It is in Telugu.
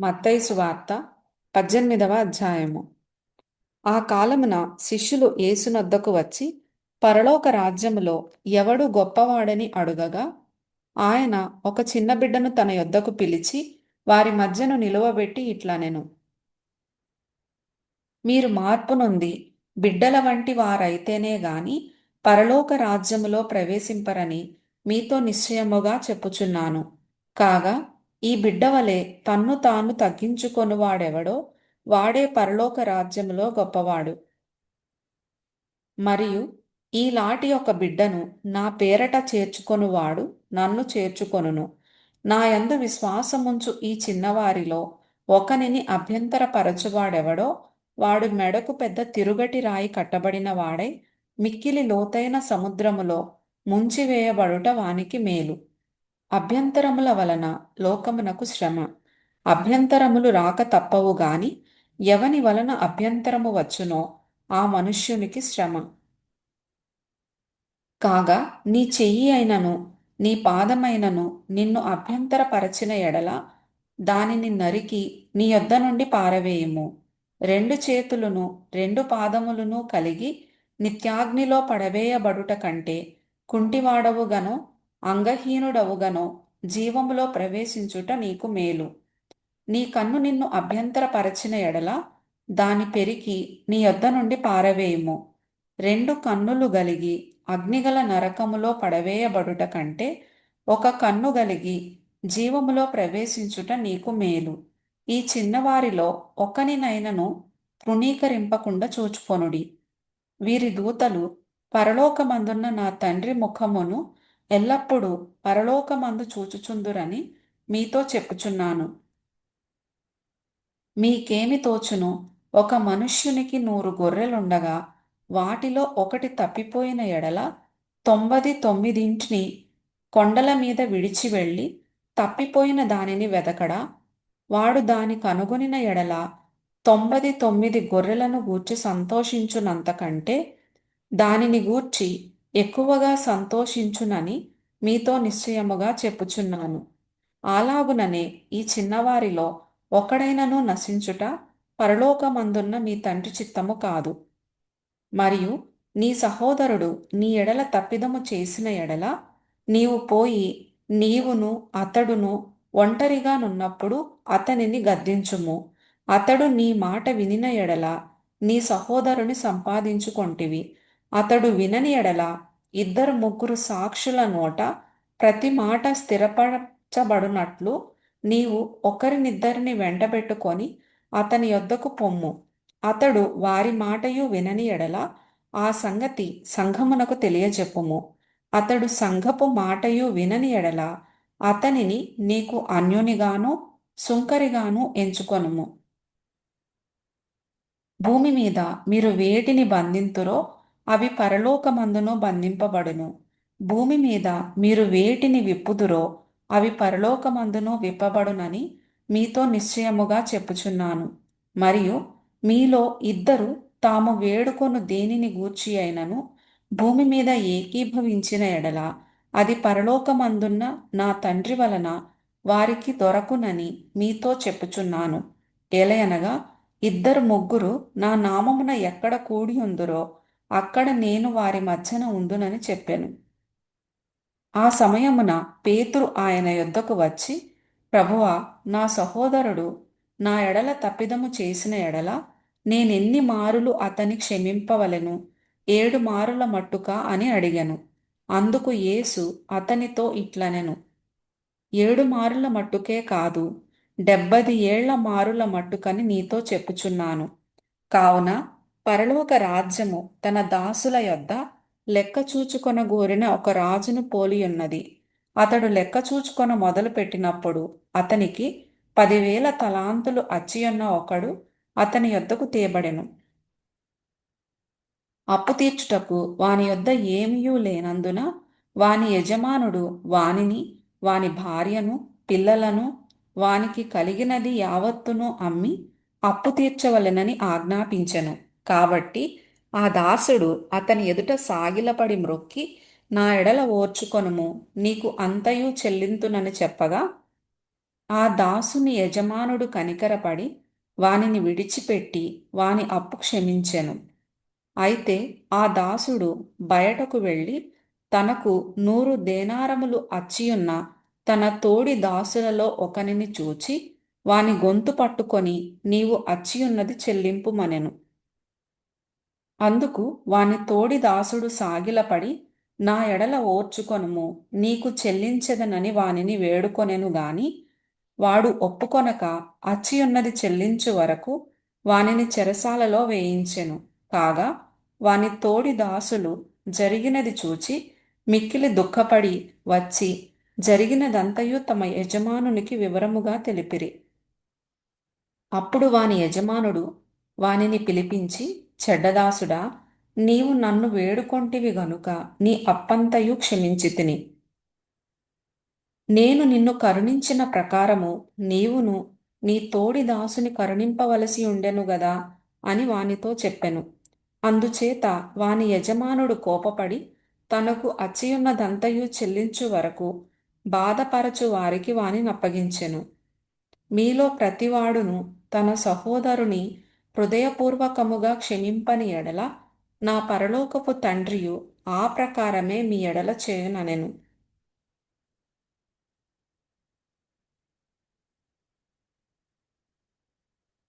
మత్తయి సువార్త పద్దెనిమిదవ అధ్యాయము. ఆ కాలమున శిష్యులు యేసునొద్దకు వచ్చి పరలోక రాజ్యములో ఎవడు గొప్పవాడని అడుగగా ఆయన ఒక చిన్న బిడ్డను తన యొద్దకు పిలిచి వారి మధ్యను నిలువబెట్టి ఇట్లనెను. మీరు మార్పు నొంది బిడ్డల వంటి వారైతేనే గాని పరలోక రాజ్యములో ప్రవేశింపరని మీతో నిశ్చయముగా చెప్పుచున్నాను. కాగా ఈ బిడ్డవలే తన్ను తాను తగ్గించుకొనువాడెవడో వాడే పరలోక రాజ్యములో గొప్పవాడు. మరియు ఈలాటి ఒక బిడ్డను నా పేరట చేర్చుకొనువాడు నన్ను చేర్చుకొనును. నా యందు విశ్వాసముంచు ఈ చిన్నవారిలో ఒకనిని అభ్యంతరపరచువాడెవడో వాడు మెడకు పెద్ద తిరుగటి రాయి కట్టబడిన వాడై మిక్కిలి లోతైన సముద్రములో ముంచివేయబడుట వానికి మేలు. అభ్యంతరముల వలన లోకమునకు శ్రమ. అభ్యంతరములు రాక తప్పవు గాని ఎవని వలన అభ్యంతరము వచ్చునో ఆ మనుష్యునికి శ్రమ. కాగా నీ చెయ్యి అయినను నీ పాదమైనను నిన్ను అభ్యంతరపరచిన ఎడల దానిని నరికి నీ యొద్ద నుండి పారవేయము. రెండు చేతులను రెండు పాదములను కలిగి నిత్యాగ్నిలో పడవేయబడుట కంటే కుంటివాడవుగను అంగహీనుడవుగనో జీవములో ప్రవేశించుట నీకు మేలు. నీ కన్ను నిన్ను అభ్యంతరపరచిన ఎడల దాని పెరికి నీ యొద్ద నుండి పారవేయుము. రెండు కన్నులు గలిగి అగ్నిగల నరకములో పడవేయబడుట కంటే ఒక కన్ను గలిగి జీవములో ప్రవేశించుట నీకు మేలు. ఈ చిన్నవారిలో ఒకనినైనను తృణీకరింపకుండా చూచుకొనుడి. వీరి దూతలు పరలోకమందున్న నా తండ్రి ముఖమును ఎల్లప్పుడూ పరలోకమందు చూచుచుందురని మీతో చెప్పుచున్నాను. మీకేమి తోచును? ఒక మనుష్యునికి నూరు గొర్రెలుండగా వాటిలో ఒకటి తప్పిపోయిన ఎడల తొంభది తొమ్మిదింటిని కొండల మీద విడిచి వెళ్ళి తప్పిపోయిన దానిని వెదకడా? వాడు దాని కనుగొనిన ఎడల తొంభది తొమ్మిది గొర్రెలను గూర్చి సంతోషించునంతకంటే దానిని గూర్చి ఎక్కువగా సంతోషించునని మీతో నిశ్చయముగా చెప్పుచున్నాను. అలాగుననే ఈ చిన్నవారిలో ఒకడైనను నశించుట పరలోకమందున్న మీ తండ్రి చిత్తము కాదు. మరియు నీ సహోదరుడు నీ ఎడల తప్పిదము చేసిన ఎడల నీవు పోయి నీవును అతడును ఒంటరిగా నున్నప్పుడు అతనిని గద్దించుము. అతడు నీ మాట వినిన ఎడల నీ సహోదరుని సంపాదించుకొంటివి. అతడు వినని ఎడల ఇద్దరు ముగ్గురు సాక్షుల నోట ప్రతి మాట స్థిరపరచబడినట్లు నీవు ఒకరినిద్దరిని వెంటబెట్టుకొని అతని యొద్దకు పొమ్ము. అతడు వారి మాటయు వినని ఎడల ఆ సంగతి సంఘమునకు తెలియజెప్పుము. అతడు సంఘపు మాటయు వినని ఎడల అతనిని నీకు అన్యునిగాను సుంకరిగాను ఎంచుకొనుము. భూమి మీద మీరు వేటిని బంధింతురో అవి పరలోకమందును బంధింపబడును. భూమి మీద మీరు వేటిని విప్పుదురో అవి పరలోకమందును విప్పబడునని మీతో నిశ్చయముగా చెప్పుచున్నాను. మరియు మీలో ఇద్దరు తాము వేడుకొను దేనిని గూర్చి అయినను భూమి మీద ఏకీభవించిన ఎడల అది పరలోకమందున్న నా తండ్రి వలన వారికి దొరకునని మీతో చెప్పుచున్నాను. ఎలయనగా ఇద్దరు ముగ్గురు నా నామమున ఎక్కడ కూడి ఉందురో అక్కడ నేను వారి మధ్యన ఉండునని చెప్పాను. ఆ సమయమున పేతురు ఆయన యొద్దకు వచ్చి ప్రభువా నా సహోదరుడు నా ఎడల తప్పిదము చేసిన ఎడల నేనెన్ని మారులు అతని క్షమింపవలెను? ఏడు మారుల మట్టుక అని అడిగాను. అందుకు యేసు అతనితో ఇట్లనెను. ఏడు మారుల మట్టుకే కాదు డెబ్బది ఏళ్ళ మారుల మట్టుకని నీతో చెప్పుచున్నాను. కావున పరలోక రాజ్యము తన దాసుల యొద్ద లెక్క చూచుకొన గోరిన ఒక రాజును పోలియున్నది అతడు లెక్క చూచుకొన మొదలుపెట్టినప్పుడు అతనికి పదివేల తలాంతులు అచ్చియున్న ఒకడు అతని యొద్దకు తేబడెను. అప్పు తీర్చుటకు వాని యొద్ద ఏమీయూ లేనందున వాని యజమానుడు వానిని వాని భార్యను పిల్లలను వానికి కలిగినది యావత్తును అమ్మి అప్పు తీర్చవలెనని ఆజ్ఞాపించెను. కాబట్టి ఆ దాసుడు అతని ఎదుట సాగిలపడి మ్రొక్కి నా ఎడల ఓర్చుకొనుము నీకు అంతయు చెల్లింతునని చెప్పగా ఆ దాసుని యజమానుడు కనికరపడి వానిని విడిచిపెట్టి వాని అప్పు క్షమించెను. అయితే ఆ దాసుడు బయటకు వెళ్ళి తనకు నూరు దేనారములు అచ్చియున్న తన తోడి దాసులలో ఒకనిని చూచి వాని గొంతు పట్టుకొని నీవు అచ్చియున్నది చెల్లింపుమనెను అందుకు వాని తోడి దాసుడు సాగిలపడి నా ఎడల ఓర్చుకొనుము నీకు చెల్లించెదనని వానిని వేడుకొనెను గాని వాడు ఒప్పుకొనక అచ్చియున్నది చెల్లించు వరకు వానిని చెరసాలలో వేయించెను. కాగా వాని తోడి దాసులు జరిగినది చూచి మిక్కిలి దుఃఖపడి వచ్చి జరిగినదంతయు తమ యజమానునికి వివరముగా తెలిపిరి. అప్పుడు వాని యజమానుడు వానిని పిలిపించి చెడ్డదాసుడా నీవు నన్ను వేడుకొంటివి గనుక నీ అప్పంతయు క్షమించి తిని నేను నిన్ను కరుణించిన ప్రకారము నీవును నీ తోడి దాసుని కరుణింపవలసి ఉండెను గదా అని వానితో చెప్పెను. అందుచేత వాని యజమానుడు కోపపడి తనకు అచ్చియున్నదంతయు చెల్లించు వరకు బాధపరచు వారికి వాని నప్పగించెను మీలో ప్రతివాడును తన సహోదరుని హృదయపూర్వకముగా క్షమింపని ఎడల నా పరలోకపు తండ్రియు ఆ ప్రకారమే మీ ఎడల చేయననెను.